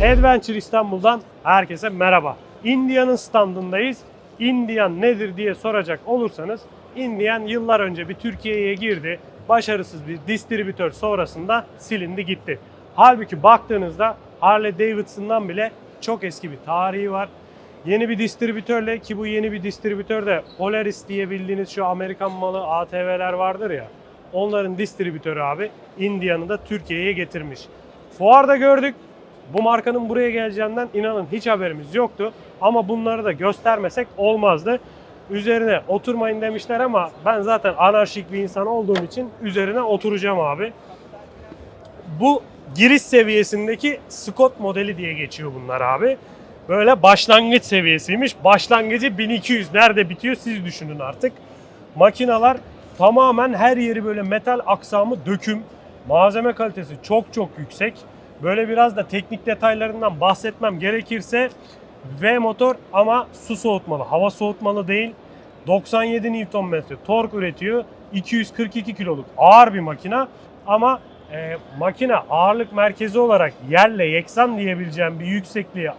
Adventure İstanbul'dan herkese merhaba. Indian'ın standındayız. Indian nedir diye soracak olursanız Indian yıllar önce bir Türkiye'ye girdi. Başarısız bir distribütör sonrasında silindi gitti. Halbuki baktığınızda Harley Davidson'dan bile çok eski bir tarihi var. Yeni bir distribütörle ki bu yeni bir distribütör de Polaris diye bildiğiniz şu Amerikan malı ATV'ler vardır ya. Onların distribütörü abi Indian'ı da Türkiye'ye getirmiş. Fuarda gördük. Bu markanın buraya geleceğinden inanın hiç haberimiz yoktu. Ama bunları da göstermesek olmazdı. Üzerine oturmayın demişler ama ben zaten anarşik bir insan olduğum için üzerine oturacağım abi. Bu giriş seviyesindeki Scott modeli diye geçiyor bunlar abi. Böyle başlangıç seviyesiymiş. Başlangıcı 1200. Nerede bitiyor siz düşünün artık. Makinalar tamamen her yeri böyle metal aksamı döküm. Malzeme kalitesi çok çok yüksek. Böyle biraz da teknik detaylarından bahsetmem gerekirse V motor ama su soğutmalı, hava soğutmalı değil. 97 Nm tork üretiyor. 242 kiloluk ağır bir makina ama e, makine ağırlık merkezi olarak yerle yeksan diyebileceğim bir yüksekliğe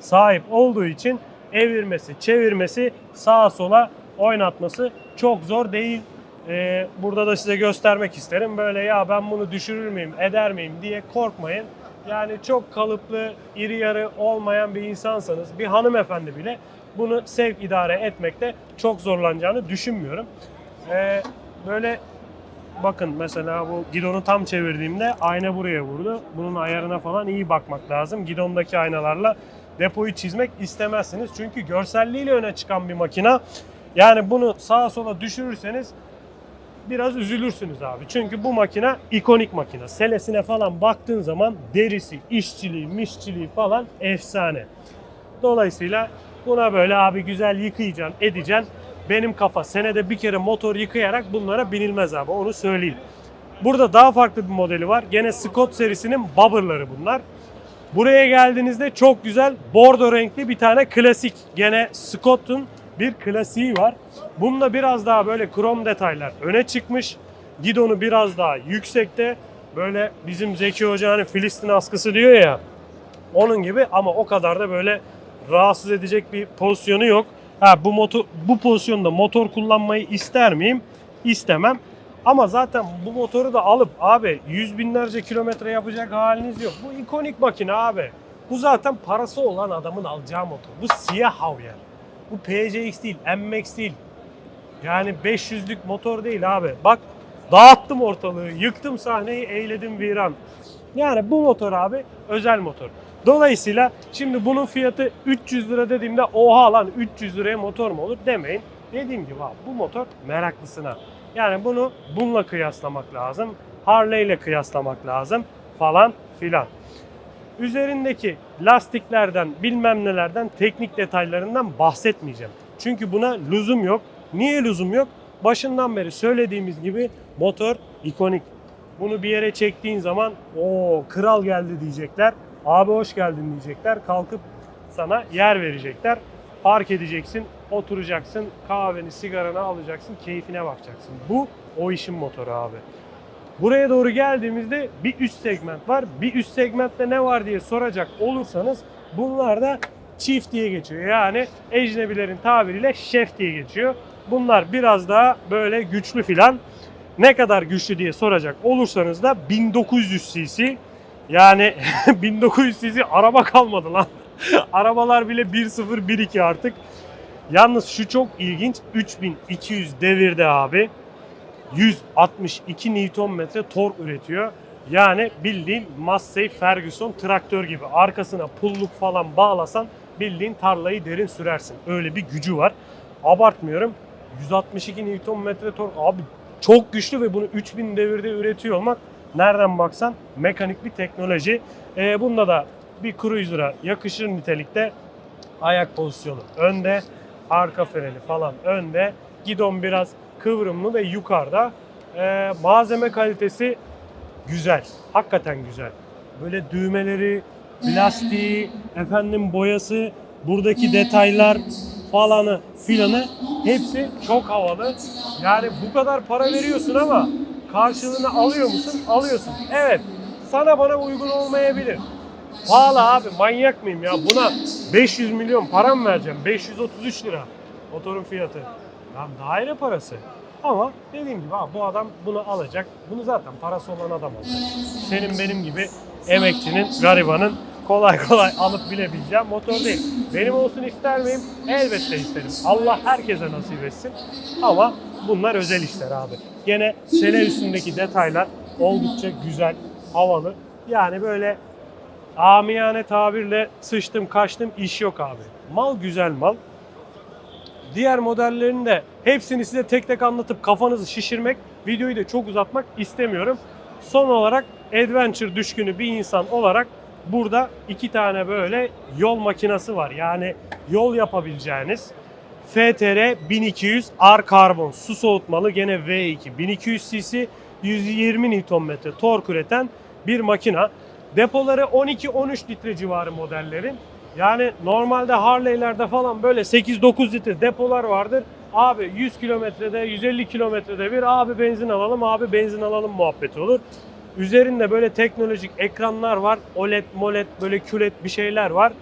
sahip olduğu için evirmesi, çevirmesi, sağa sola oynatması çok zor değil. E, burada da size göstermek isterim. Böyle ya ben bunu düşürür müyüm, eder miyim diye korkmayın. Yani çok kalıplı, iri yarı olmayan bir insansanız, bir hanımefendi bile bunu sevk idare etmekte çok zorlanacağını düşünmüyorum. Ee, böyle bakın mesela bu gidonu tam çevirdiğimde ayna buraya vurdu. Bunun ayarına falan iyi bakmak lazım. Gidondaki aynalarla depoyu çizmek istemezsiniz. Çünkü görselliğiyle öne çıkan bir makina. Yani bunu sağa sola düşürürseniz biraz üzülürsünüz abi. Çünkü bu makine ikonik makine. Selesine falan baktığın zaman derisi, işçiliği, mişçiliği falan efsane. Dolayısıyla buna böyle abi güzel yıkayacaksın, edeceksin. Benim kafa senede bir kere motor yıkayarak bunlara binilmez abi onu söyleyeyim. Burada daha farklı bir modeli var. Gene Scott serisinin Bobber'ları bunlar. Buraya geldiğinizde çok güzel bordo renkli bir tane klasik. Gene Scott'un bir klasiği var. Bunda biraz daha böyle krom detaylar öne çıkmış. Gidonu biraz daha yüksekte. Böyle bizim Zeki Hoca hani Filistin askısı diyor ya. Onun gibi ama o kadar da böyle rahatsız edecek bir pozisyonu yok. Ha bu motor bu pozisyonda motor kullanmayı ister miyim? İstemem. Ama zaten bu motoru da alıp abi yüz binlerce kilometre yapacak haliniz yok. Bu ikonik makine abi. Bu zaten parası olan adamın alacağı motor. Bu siyah havyer. Bu PCX değil, MX değil. Yani 500'lük motor değil abi. Bak dağıttım ortalığı, yıktım sahneyi, eğledim viran. Yani bu motor abi özel motor. Dolayısıyla şimdi bunun fiyatı 300 lira dediğimde oha lan 300 liraya motor mu olur demeyin. Dediğim gibi abi bu motor meraklısına. Yani bunu bununla kıyaslamak lazım. Harley ile kıyaslamak lazım falan filan. Üzerindeki lastiklerden bilmem nelerden teknik detaylarından bahsetmeyeceğim. Çünkü buna lüzum yok. Niye lüzum yok? Başından beri söylediğimiz gibi motor ikonik. Bunu bir yere çektiğin zaman o kral geldi diyecekler. Abi hoş geldin diyecekler. Kalkıp sana yer verecekler. Park edeceksin, oturacaksın, kahveni, sigaranı alacaksın, keyfine bakacaksın. Bu o işin motoru abi. Buraya doğru geldiğimizde bir üst segment var. Bir üst segmentte ne var diye soracak olursanız bunlar da çift diye geçiyor. Yani ecnebilerin tabiriyle şef diye geçiyor. Bunlar biraz daha böyle güçlü filan. Ne kadar güçlü diye soracak olursanız da 1900 cc. Yani 1900 cc araba kalmadı lan. Arabalar bile 1.0 1.2 artık. Yalnız şu çok ilginç. 3200 devirde abi. 162 Nm tork üretiyor. Yani bildiğin Massey Ferguson traktör gibi. Arkasına pulluk falan bağlasan bildiğin tarlayı derin sürersin. Öyle bir gücü var. Abartmıyorum. 162 Nm tork abi çok güçlü ve bunu 3000 devirde üretiyor olmak nereden baksan mekanik bir teknoloji. Ee, bunda da bir cruiser'a yakışır nitelikte ayak pozisyonu önde, arka freni falan önde. Gidon biraz kıvrımlı ve yukarıda. Ee, malzeme kalitesi güzel. Hakikaten güzel. Böyle düğmeleri, plastiği, efendim boyası, buradaki detaylar falanı filanı hepsi çok havalı. Yani bu kadar para veriyorsun ama karşılığını alıyor musun? Alıyorsun. Evet. Sana bana uygun olmayabilir. Pahalı abi manyak mıyım ya? Buna 500 milyon param vereceğim. 533 lira motorun fiyatı. Lan daire parası. Ama dediğim gibi abi bu adam bunu alacak. Bunu zaten parası olan adam alacak. Senin benim gibi emekçinin, garibanın kolay kolay alıp bilebileceğim motor değil. Benim olsun ister miyim? Elbette isterim. Allah herkese nasip etsin. Ama bunlar özel işler abi. Gene sene üstündeki detaylar oldukça güzel, havalı. Yani böyle amiyane tabirle sıçtım kaçtım iş yok abi. Mal güzel mal. Diğer modellerini de hepsini size tek tek anlatıp kafanızı şişirmek, videoyu da çok uzatmak istemiyorum. Son olarak adventure düşkünü bir insan olarak burada iki tane böyle yol makinası var. Yani yol yapabileceğiniz FTR 1200 R karbon su soğutmalı gene V2 1200 cc 120 Nm tork üreten bir makina. Depoları 12-13 litre civarı modellerin. Yani normalde Harley'lerde falan böyle 8-9 litre depolar vardır. Abi 100 kilometrede, 150 kilometrede bir abi benzin alalım, abi benzin alalım muhabbeti olur. Üzerinde böyle teknolojik ekranlar var. OLED, MOLED böyle QLED bir şeyler var.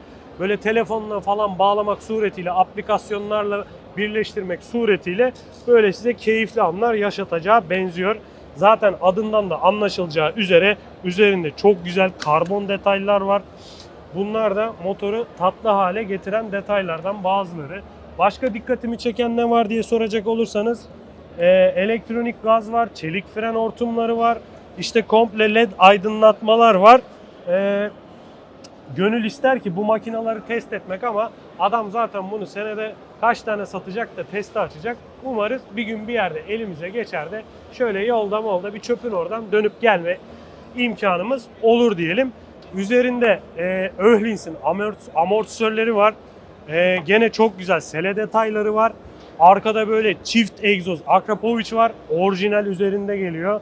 Böyle telefonla falan bağlamak suretiyle, aplikasyonlarla birleştirmek suretiyle böyle size keyifli anlar yaşatacağı benziyor. Zaten adından da anlaşılacağı üzere üzerinde çok güzel karbon detaylar var. Bunlar da motoru tatlı hale getiren detaylardan bazıları. Başka dikkatimi çeken ne var diye soracak olursanız e, elektronik gaz var, çelik fren hortumları var, işte komple led aydınlatmalar var. E, gönül ister ki bu makinaları test etmek ama adam zaten bunu senede kaç tane satacak da testi açacak. Umarız bir gün bir yerde elimize geçer de şöyle yolda molda bir çöpün oradan dönüp gelme imkanımız olur diyelim. Üzerinde e, Öhlins'in amort- amortisörleri var. E, gene çok güzel sele detayları var. Arkada böyle çift egzoz Akrapovic var. Orijinal üzerinde geliyor.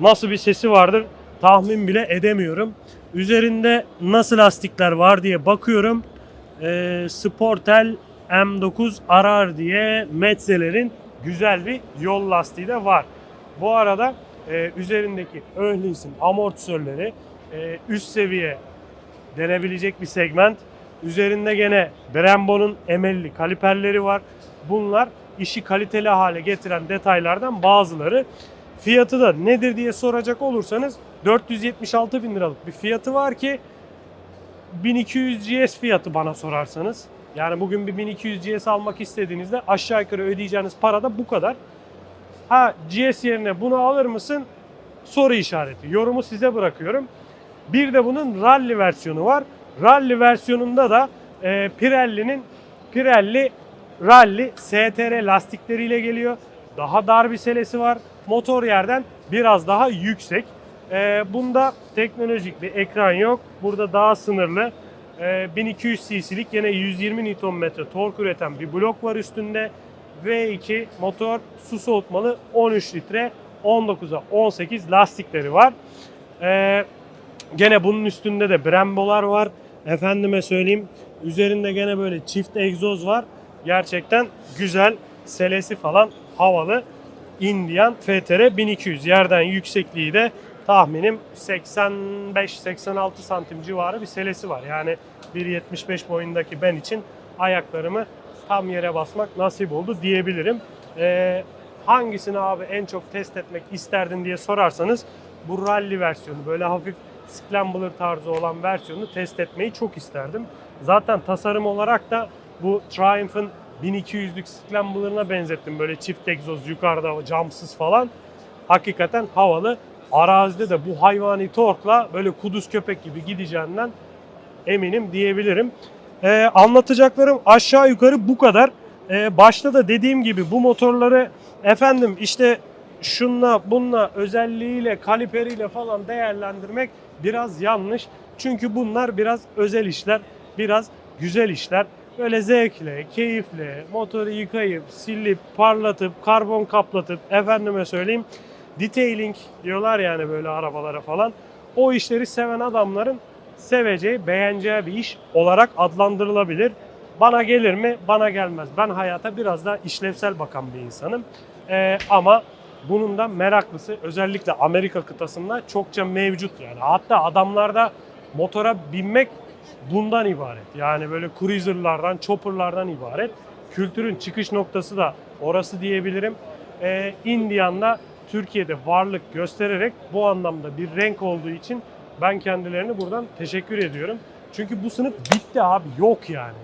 Nasıl bir sesi vardır tahmin bile edemiyorum. Üzerinde nasıl lastikler var diye bakıyorum. E, Sportel M9 Arar diye Metzeler'in güzel bir yol lastiği de var. Bu arada e, üzerindeki Öhlins'in amortisörleri e, üst seviye denebilecek bir segment. Üzerinde gene Brembo'nun emelli kaliperleri var. Bunlar işi kaliteli hale getiren detaylardan bazıları. Fiyatı da nedir diye soracak olursanız 476 bin liralık bir fiyatı var ki 1200 GS fiyatı bana sorarsanız. Yani bugün bir 1200 GS almak istediğinizde aşağı yukarı ödeyeceğiniz para da bu kadar. Ha GS yerine bunu alır mısın? Soru işareti. Yorumu size bırakıyorum. Bir de bunun rally versiyonu var. Rally versiyonunda da e, Pirelli'nin Pirelli Rally STR lastikleriyle geliyor. Daha dar bir selesi var. Motor yerden biraz daha yüksek. E, bunda teknolojik bir ekran yok. Burada daha sınırlı. E, 1200 cc'lik yine 120 Nm tork üreten bir blok var üstünde. V2 motor su soğutmalı 13 litre 19'a 18 lastikleri var. Ee, gene bunun üstünde de Brembo'lar var. Efendime söyleyeyim üzerinde gene böyle çift egzoz var. Gerçekten güzel. Selesi falan havalı. Indian FTR 1200. Yerden yüksekliği de tahminim 85-86 santim civarı bir selesi var. Yani 1.75 boyundaki ben için ayaklarımı tam yere basmak nasip oldu diyebilirim. Ee, hangisini abi en çok test etmek isterdin diye sorarsanız bu rally versiyonu böyle hafif scrambler tarzı olan versiyonu test etmeyi çok isterdim. Zaten tasarım olarak da bu Triumph'ın 1200'lük scrambler'ına benzettim. Böyle çift egzoz yukarıda camsız falan. Hakikaten havalı. Arazide de bu hayvani torkla böyle kuduz köpek gibi gideceğinden eminim diyebilirim. Ee, anlatacaklarım aşağı yukarı bu kadar. Ee, başta da dediğim gibi bu motorları efendim işte şunla bununla özelliğiyle kaliperiyle falan değerlendirmek biraz yanlış. Çünkü bunlar biraz özel işler, biraz güzel işler. Böyle zevkle, keyifle, motoru yıkayıp, silip, parlatıp, karbon kaplatıp, efendime söyleyeyim detailing diyorlar yani böyle arabalara falan. O işleri seven adamların seveceği, beğeneceği bir iş olarak adlandırılabilir. Bana gelir mi? Bana gelmez. Ben hayata biraz daha işlevsel bakan bir insanım. Ee, ama bunun da meraklısı özellikle Amerika kıtasında çokça mevcut yani. Hatta adamlarda motora binmek bundan ibaret. Yani böyle cruiserlardan, chopperlardan ibaret. Kültürün çıkış noktası da orası diyebilirim. Ee, Indian'da Türkiye'de varlık göstererek bu anlamda bir renk olduğu için ben kendilerine buradan teşekkür ediyorum. Çünkü bu sınıf bitti abi. Yok yani.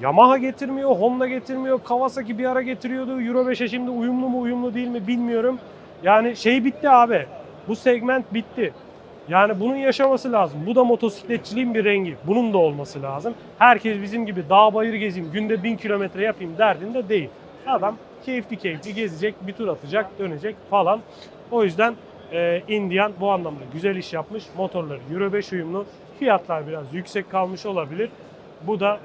Yamaha getirmiyor, Honda getirmiyor, Kawasaki bir ara getiriyordu. Euro 5'e şimdi uyumlu mu uyumlu değil mi bilmiyorum. Yani şey bitti abi. Bu segment bitti. Yani bunun yaşaması lazım. Bu da motosikletçiliğin bir rengi. Bunun da olması lazım. Herkes bizim gibi dağ bayır gezeyim, günde 1000 kilometre yapayım derdinde değil. Adam keyifli keyifli gezecek, bir tur atacak, dönecek falan. O yüzden e, Indian bu anlamda güzel iş yapmış. Motorları Euro 5 uyumlu. Fiyatlar biraz yüksek kalmış olabilir. Bu da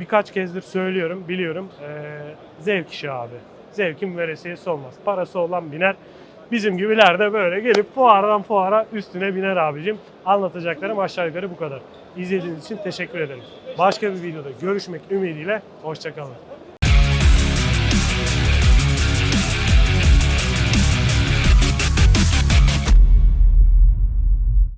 birkaç kezdir söylüyorum, biliyorum. Ee, zevk işi abi. Zevkin veresiyesi olmaz. Parası olan biner. Bizim gibiler de böyle gelip fuardan fuara üstüne biner abicim. Anlatacaklarım aşağı yukarı bu kadar. İzlediğiniz için teşekkür ederim. Başka bir videoda görüşmek ümidiyle. Hoşçakalın.